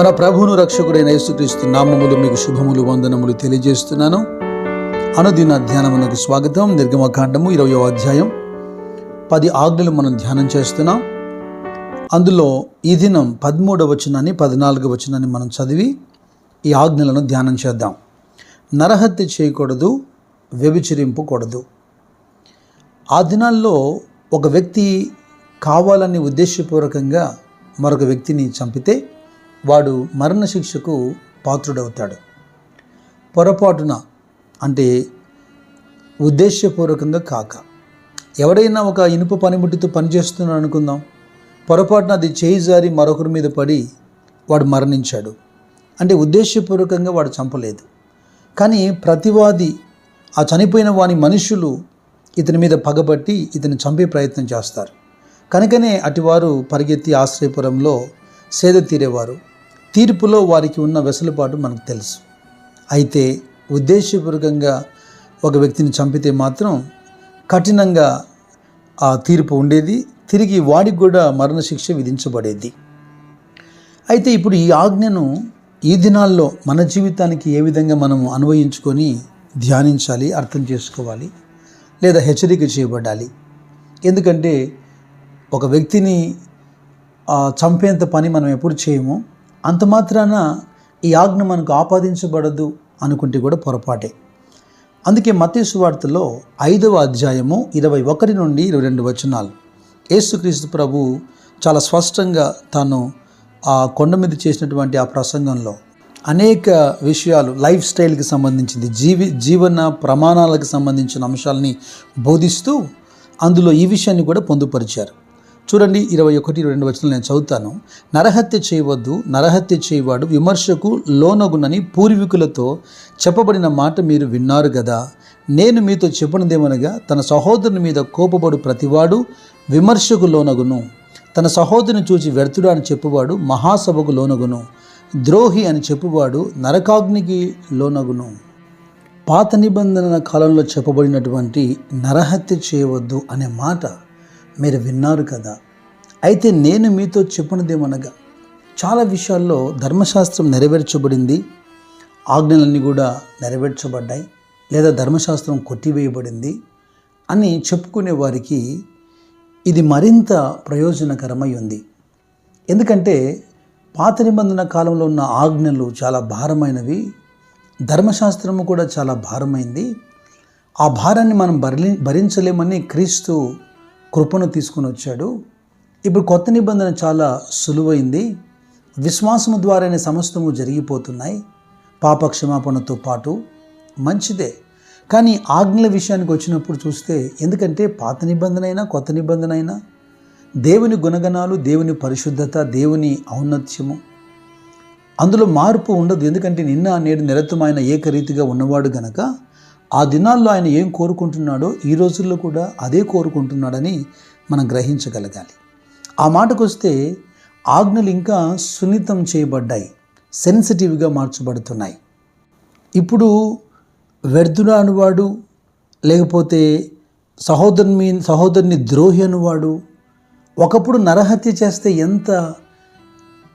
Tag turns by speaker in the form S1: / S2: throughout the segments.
S1: మన ప్రభువును రక్షకుడైన యేసుక్రీస్తు నామములు మీకు శుభములు వందనములు తెలియజేస్తున్నాను. అనుదిన ధ్యానమునకు స్వాగతం. నిర్గమకాండము ఇరవయో అధ్యాయం. పది ఆజ్ఞలు మనం ధ్యానం చేస్తున్నాం. అందులో ఈ దినం పదమూడవ వచనాన్ని పద్నాలుగు వచనాన్ని మనం చదివి ఈ ఆజ్ఞలను ధ్యానం చేద్దాం. నరహత్య చేయకూడదు వ్యభిచరింపకూడదు. ఆ దినాల్లో ఒక వ్యక్తి కావాలని ఉద్దేశపూర్వకంగా మరొక వ్యక్తిని చంపితే వాడు మరణశిక్షకు పాత్రుడవుతాడు. పొరపాటున అంటే ఉద్దేశపూర్వకంగా కాక. ఎవడైనా ఒక ఇనుప పనిముట్టితో పనిచేస్తున్నాడు అనుకుందాం. పొరపాటున అది చేయి జారి మరొకరి మీద పడి వాడు మరణించాడు. అంటే ఉద్దేశపూర్వకంగా వాడు చంపలేదు. కానీ ప్రతివాది ఆ చనిపోయిన వాని మనుషులు ఇతని మీద పగబట్టి ఇతని చంపే ప్రయత్నం చేస్తారు. కనుకనే అటివారు పరిగెత్తి ఆశ్రయపురంలో సేద తీరేవారు. తీర్పులో వారికి ఉన్న వెసులుబాటు మనకు తెలుసు. అయితే ఉద్దేశపూర్వకంగా ఒక వ్యక్తిని చంపితే మాత్రం కఠినంగా ఆ తీర్పు ఉండేది. తిరిగి వాడికి కూడా మరణశిక్ష విధించబడేది. అయితే ఇప్పుడు ఈ ఆజ్ఞను ఈ దినాల్లో మన జీవితానికి ఏ విధంగా మనము అన్వయించుకొని ధ్యానించాలి అర్థం చేసుకోవాలి లేదా హెచ్చరిక చేయబడాలి? ఎందుకంటే ఒక వ్యక్తిని చంపేంత పని మనం ఎప్పుడు చేయము. అంత మాత్రాన ఈ ఆజ్ఞ మనకు ఆపాదించబడదు అనుకుంటే కూడా పొరపాటే. అందుకే మతేసు వార్తలో ఐదవ అధ్యాయము ఇరవై ఒకటి నుండి ఇరవై రెండు వచనాలు. యేసుక్రీస్తు ప్రభు చాలా స్పష్టంగా తాను ఆ కొండ మీద చేసినటువంటి ఆ ప్రసంగంలో అనేక విషయాలు లైఫ్ స్టైల్కి సంబంధించింది జీవి జీవన ప్రమాణాలకు సంబంధించిన అంశాలని బోధిస్తూ అందులో ఈ విషయాన్ని కూడా పొందుపరిచారు. చూడండి ఇరవై ఒకటి రెండు వచనాలు నేను చదువుతాను. నరహత్య చేయవద్దు నరహత్య చేయవాడు విమర్శకు లోనగునని పూర్వీకులతో చెప్పబడిన మాట మీరు విన్నారు కదా నేను మీతో చెప్పినదేమనగా తన సహోదరుని మీద కోపపడు ప్రతివాడు విమర్శకు లోనగును. తన సహోదరుని చూచి వ్యర్థుడు అని చెప్పువాడు మహాసభకు లోనగును. ద్రోహి అని చెప్పువాడు నరకాగ్నికి లోనగును. పాత నిబంధన కాలంలో చెప్పబడినటువంటి నరహత్య చేయవద్దు అనే మాట మీరు విన్నారు కదా. అయితే నేను మీతో చెప్పినదేమనగా చాలా విషయాల్లో ధర్మశాస్త్రం నెరవేర్చబడింది ఆజ్ఞలన్నీ కూడా నెరవేర్చబడ్డాయి లేదా ధర్మశాస్త్రం కొట్టివేయబడింది అని చెప్పుకునే వారికి ఇది మరింత ప్రయోజనకరమై ఉంది. ఎందుకంటే పాత నిబంధన కాలంలో ఉన్న ఆజ్ఞలు చాలా భారమైనవి ధర్మశాస్త్రము కూడా చాలా భారమైంది. ఆ భారాన్ని మనం భరి భరించలేమని క్రీస్తు కృపను తీసుకుని వచ్చాడు. ఇప్పుడు కొత్త నిబంధన చాలా సులువైంది. విశ్వాసము ద్వారానే సమస్తము జరిగిపోతున్నాయి. పాప క్షమాపణతో పాటు మంచిదే. కానీ ఆజ్ఞల విషయానికి వచ్చినప్పుడు చూస్తే ఎందుకంటే పాత నిబంధన అయినా కొత్త నిబంధన అయినా దేవుని గుణగణాలు దేవుని పరిశుద్ధత దేవుని ఔన్నత్యము అందులో మార్పు ఉండదు. ఎందుకంటే నిన్న నేడు నిరతమైన ఆయన ఏకరీతిగా ఉన్నవాడు గనక ఆ దినాల్లో ఆయన ఏం కోరుకుంటున్నాడో ఈ రోజుల్లో కూడా అదే కోరుకుంటున్నాడని మనం గ్రహించగలగాలి. ఆ మాటకు వస్తే ఆజ్ఞలు ఇంకా సున్నితం చేయబడ్డాయి. సెన్సిటివ్గా మార్చబడుతున్నాయి. ఇప్పుడు వ్యర్థుడు అనువాడు లేకపోతే సహోదరుని మీ సహోదరుని ద్రోహి అనువాడు ఒకప్పుడు నరహత్య చేస్తే ఎంత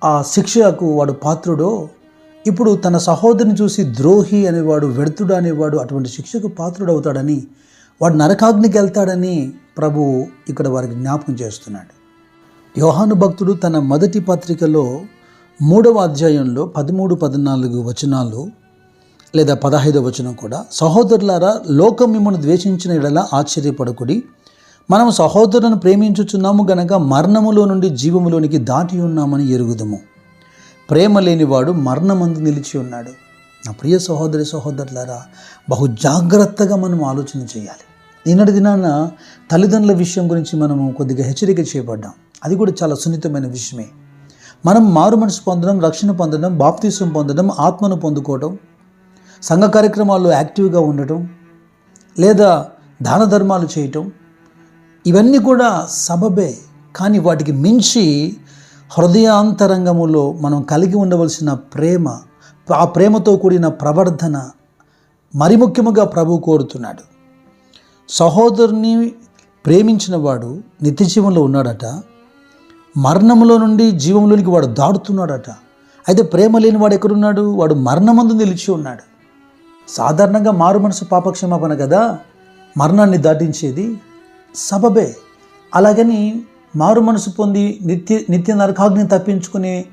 S1: ఆ శిక్షకు వాడు పాత్రుడో ఇప్పుడు తన సహోదరిని చూసి ద్రోహి అనేవాడు వెడుతుడు అనేవాడు అటువంటి శిక్షకు పాత్రుడవుతాడని వాడు నరకాగ్నికి వెళ్తాడని ప్రభు ఇక్కడ వారికి జ్ఞాపకం చేస్తున్నాడు. యోహాను భక్తుడు తన మొదటి పత్రికలో మూడవ అధ్యాయంలో పదమూడు పద్నాలుగు వచనాలు లేదా పదహైదవ వచనం కూడా సహోదరులారా లోకం మిమ్మల్ని ద్వేషించిన ఎడల ఆశ్చర్యపడకుడి. మనం సహోదరులను ప్రేమించుచున్నాము గనక మరణములో నుండి జీవములోనికి దాటి ఉన్నామని ఎరుగుదము. ప్రేమ లేనివాడు మరణమందు నిలిచి ఉన్నాడు. నా ప్రియ సహోదరి సహోదరులారా బహు జాగ్రత్తగా మనం ఆలోచన చేయాలి. నిన్నటి దినాన తల్లిదండ్రుల విషయం గురించి మనము కొద్దిగా హెచ్చరిక చేయబడ్డాం. అది కూడా చాలా సున్నితమైన విషయమే. మనం మారు మనసు పొందడం రక్షణ పొందడం బాప్తీసం పొందడం ఆత్మను పొందుకోవడం సంఘ కార్యక్రమాల్లో యాక్టివ్గా ఉండటం లేదా దాన ధర్మాలు చేయటం ఇవన్నీ కూడా సబబే. కానీ వాటికి మించి హృదయాంతరంగములో మనం కలిగి ఉండవలసిన ప్రేమ ఆ ప్రేమతో కూడిన ప్రవర్ధన మరి ముఖ్యముగా ప్రభు కోరుతున్నాడు. సహోదరుని ప్రేమించిన వాడు నిత్య జీవంలో ఉన్నాడట. మరణములో నుండి జీవంలోనికి వాడు దాడుతున్నాడట అయితే ప్రేమ లేని వాడు ఎక్కడున్నాడు? వాడు మరణమందు నిలిచి ఉన్నాడు. సాధారణంగా మారు మనసు పాపక్షమాపణ కదా? మరణాన్ని దాటించేది సబబే. అలాగని మారు మనసు పొంది నిత్య నిత్య నరకాగ్ని తప్పించుకునే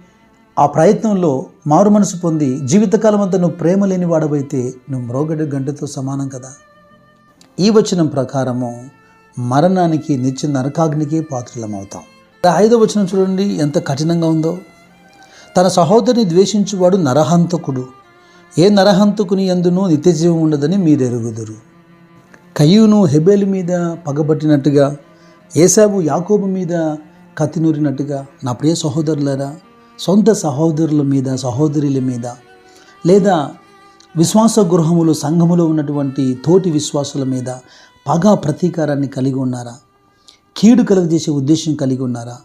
S1: ఆ ప్రయత్నంలో మారు మనసు పొంది జీవితకాలం అంతా నువ్వు ప్రేమ లేని వాడవైతే నువ్వు మ్రోగడి గంటతో సమానం కదా. ఈ వచనం ప్రకారము మరణానికి నిత్య నరకాగ్నికి పాత్రలమవుతాం. ఐదో వచనం చూడండి ఎంత కఠినంగా ఉందో. తన సహోదరిని ద్వేషించువాడు నరహంతకుడు. ఏ నరహంతకుని ఎందునూ నిత్యజీవం ఉండదని మీరెరుగుదురు. కయ్యూను హెబేల్ మీద పగబట్టినట్టుగా ఏసాబు యాకోబు మీద కత్తినూరినట్టుగా నా ప్రియ సహోదరులరా సొంత సహోదరుల మీద సహోదరుల మీద లేదా విశ్వాస గృహములు సంఘములో ఉన్నటువంటి తోటి విశ్వాసుల మీద పగ ప్రతీకారాన్ని కలిగి ఉన్నారా? కీడు కలుగజేసే ఉద్దేశం కలిగి ఉన్నారా?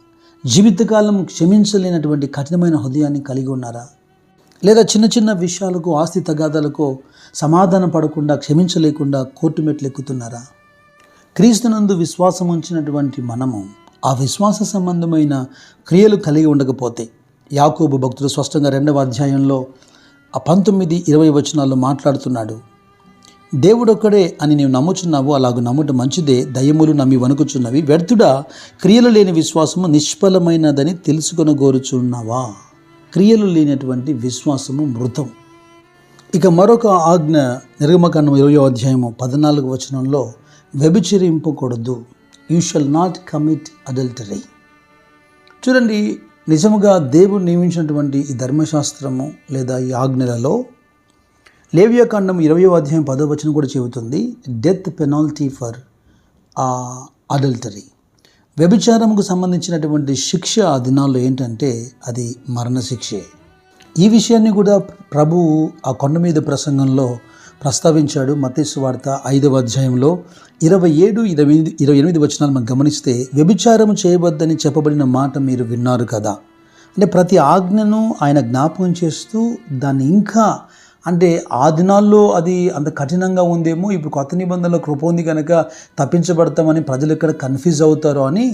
S1: జీవితకాలం క్షమించలేనటువంటి కఠినమైన హృదయాన్ని కలిగి ఉన్నారా? లేదా చిన్న చిన్న విషయాలకు ఆస్తి తగాదాలకు సమాధానం పడకుండా క్షమించలేకుండా కోర్టు మెట్లు ఎక్కుతున్నారా? క్రీస్తునందు విశ్వాసం ఉంచినటువంటి మనము ఆ విశ్వాస సంబంధమైన క్రియలు కలిగి ఉండకపోతే యాకోబు భక్తుడు స్పష్టంగా రెండవ అధ్యాయంలో ఆ పంతొమ్మిది ఇరవై వచనాల్లో మాట్లాడుతున్నాడు దేవుడొక్కడే అని నీవు నమ్ముచున్నావు అలాగ నమ్ముట మంచిదే దయములు నమ్మి వణుకుచున్నవి. వ్యర్థుడా క్రియలు లేని విశ్వాసము నిష్ఫలమైనదని తెలుసుకొని కోరుచున్నావా క్రియలు లేనటువంటి విశ్వాసము మృతం. ఇక మరొక ఆజ్ఞ నిర్గమకాండం ఇరవయో అధ్యాయము పద్నాలుగు వచనంలో వ్యభిచరింపకూడదు. You shall not commit adultery చూడండి నిజముగా దేవుడు నియమించినటువంటి ఈ ధర్మశాస్త్రము లేదా ఈ ఆజ్ఞలలో లేవ్యకాండం ఇరవయో అధ్యాయం పదవచనం కూడా చెబుతుంది డెత్ పెనాల్టీ ఫర్ అడల్టరీ వ్యభిచారముకు సంబంధించినటువంటి శిక్ష ఆ దినాల్లో ఏంటంటే అది మరణశిక్షే. ఈ విషయాన్ని కూడా ప్రభువు ఆ కొండ మీద ప్రసంగంలో ప్రస్తావించాడు మతేసు వార్త ఐదవ అధ్యాయంలో ఇరవై ఏడు ఇరవై ఎనిమిది ఇరవై ఎనిమిది వచనాలు మనం గమనిస్తే వ్యభిచారం చేయవద్దని చెప్పబడిన మాట మీరు విన్నారు కదా. అంటే ప్రతి ఆజ్ఞను ఆయన జ్ఞాపకం చేస్తూ దాన్ని ఇంకా అంటే ఆ దినాల్లో అది అంత కఠినంగా ఉందేమో ఇప్పుడు కొత్త నిబంధనలో కృప ఉంది కనుక తప్పించబడతామని ప్రజలు ఇక్కడ కన్ఫ్యూజ్ అవుతారో అని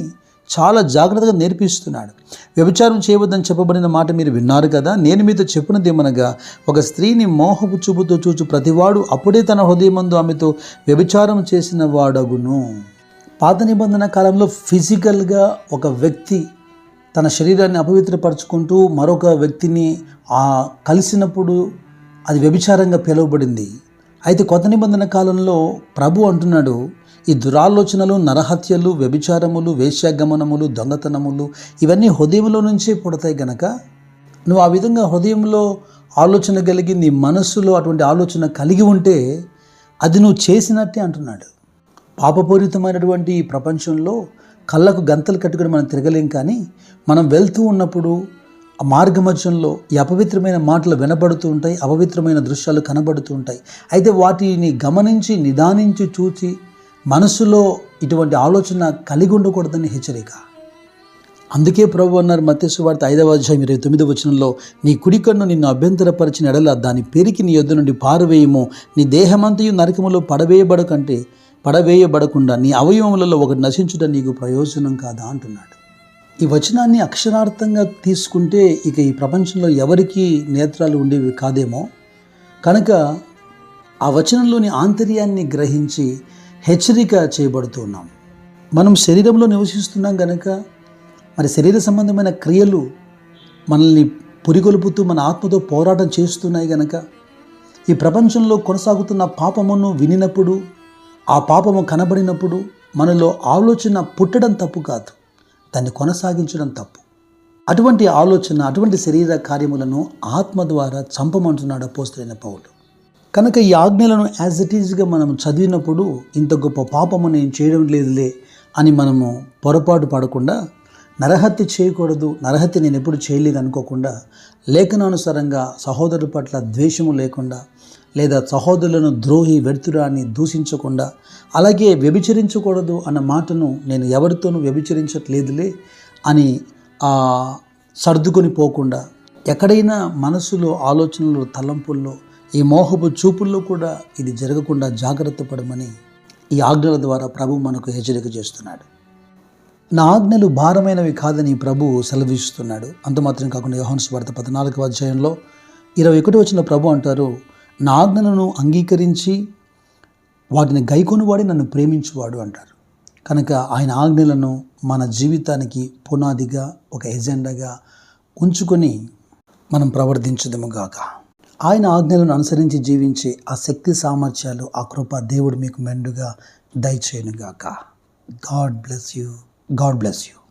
S1: చాలా జాగ్రత్తగా నేర్పిస్తున్నాడు. వ్యభిచారం చేయవద్దని చెప్పబడిన మాట మీరు విన్నారు కదా? నేను మీతో చెప్పినది ఏమనగా ఒక స్త్రీని మోహపు చూపుతో చూచు ప్రతివాడు అప్పుడే తన హృదయమందు ఆమెతో వ్యభిచారం చేసిన వాడగును. పాత నిబంధన కాలంలో ఫిజికల్గా ఒక వ్యక్తి తన శరీరాన్ని అపవిత్రపరచుకుంటూ మరొక వ్యక్తిని ఆ కలిసినప్పుడు అది వ్యభిచారంగా పిలువబడింది. అయితే కొత్త నిబంధన కాలంలో ప్రభు అంటున్నాడు ఈ దురాలోచనలు నరహత్యలు వ్యభిచారములు వేశ్యాగమనములు దొంగతనములు ఇవన్నీ హృదయంలో నుంచే పుడతాయి గనక నువ్వు ఆ విధంగా హృదయంలో ఆలోచన కలిగి నీ మనస్సులో అటువంటి ఆలోచన కలిగి ఉంటే అది నువ్వు చేసినట్టే అంటున్నాడు. పాపపూరితమైనటువంటి ఈ ప్రపంచంలో కళ్ళకు గంతలు కట్టుకుని మనం తిరగలేం కానీ మనం వెళ్తూ ఉన్నప్పుడు ఆ మార్గమధ్యంలో ఈ అపవిత్రమైన మాటలు వినబడుతూ ఉంటాయి అపవిత్రమైన దృశ్యాలు కనబడుతూ ఉంటాయి. అయితే వాటిని గమనించి నిదానించి చూచి మనసులో ఇటువంటి ఆలోచన కలిగి ఉండకూడదని హెచ్చరిక. అందుకే ప్రభు అన్నారు మత్స్సు వార్త ఐదవ అధ్యాయం ఇరవై తొమ్మిది వచనంలో నీ కుడికన్ను నిన్ను అభ్యంతరపరిచిన ఎడల దాని పెరికి నీ యొద్ద నుండి పారవేయము నీ దేహమంతయు నరకములో పడవేయబడకంటే పడవేయబడకుండా నీ అవయవములలో ఒకటి నశించుట నీకు ప్రయోజనం కాదా? అంటున్నాడు. ఈ వచనాన్ని అక్షరార్థంగా తీసుకుంటే ఇక ఈ ప్రపంచంలో ఎవరికి నేత్రాలు ఉండేవి కాదేమో. కనుక ఆ వచనంలోని ఆంతర్యాన్ని గ్రహించి హెచ్చరిక చేయబడుతున్నాం మనం శరీరంలో నివసిస్తున్నాం కనుక మరి శరీర సంబంధమైన క్రియలు మనల్ని పురిగొలుపుతూ మన ఆత్మతో పోరాటం చేస్తున్నాయి గనక ఈ ప్రపంచంలో కొనసాగుతున్న పాపమును వినినప్పుడు ఆ పాపము కనబడినప్పుడు మనలో ఆలోచన పుట్టడం తప్పు కాదు. దాన్ని కొనసాగించడం తప్పు. అటువంటి ఆలోచన అటువంటి శరీర కార్యములను ఆత్మ ద్వారా చంపమంటున్నాడు అపోస్తులైన పౌలు. కనుక ఈ ఆజ్ఞలను యాజ్ ఇట్ ఈజ్గా మనం చదివినప్పుడు ఇంత గొప్ప పాపము నేను చేయడం లేదులే అని మనము పొరపాటు పడకుండా నరహత్య చేయకూడదు నరహత్య నేను ఎప్పుడు చేయలేదు అనుకోకుండా లేఖనానుసారంగా సహోదరుల పట్ల ద్వేషము లేకుండా లేదా సహోదరులను ద్రోహి వ్యర్థురాన్ని దూషించకుండా అలాగే వ్యభిచరించకూడదు అన్న మాటను నేను ఎవరితోనూ వ్యభిచరించట్లేదులే అని సర్దుకొని పోకుండా ఎక్కడైనా మనసులో ఆలోచనలు తలంపుల్లో ఈ మోహపు చూపుల్లో కూడా ఇది జరగకుండా జాగ్రత్త పడమని ఈ ఆజ్ఞల ద్వారా ప్రభు మనకు హెచ్చరిక చేస్తున్నాడు. నా ఆజ్ఞలు భారమైనవి కాదని ప్రభు సెలవిస్తున్నాడు. అంత మాత్రం కాకుండా యోహన్స్ వార్త పద్నాలుగవ అధ్యాయంలో ఇరవై ఒకటి వచ్చిన ప్రభు అంటారు నా ఆజ్ఞలను అంగీకరించి వాటిని గైకొనివాడి నన్ను ప్రేమించువాడు అంటారు. కనుక ఆయన ఆజ్ఞలను మన జీవితానికి పునాదిగా ఒక ఎజెండాగా ఉంచుకొని మనం ప్రవర్తించదము గాక. ఆయన ఆజ్ఞలను అనుసరించి జీవించే ఆ శక్తి సామర్థ్యాలు ఆ కృప దేవుడు మీకు మెండుగా దయచేయనుగాక. God bless you God bless you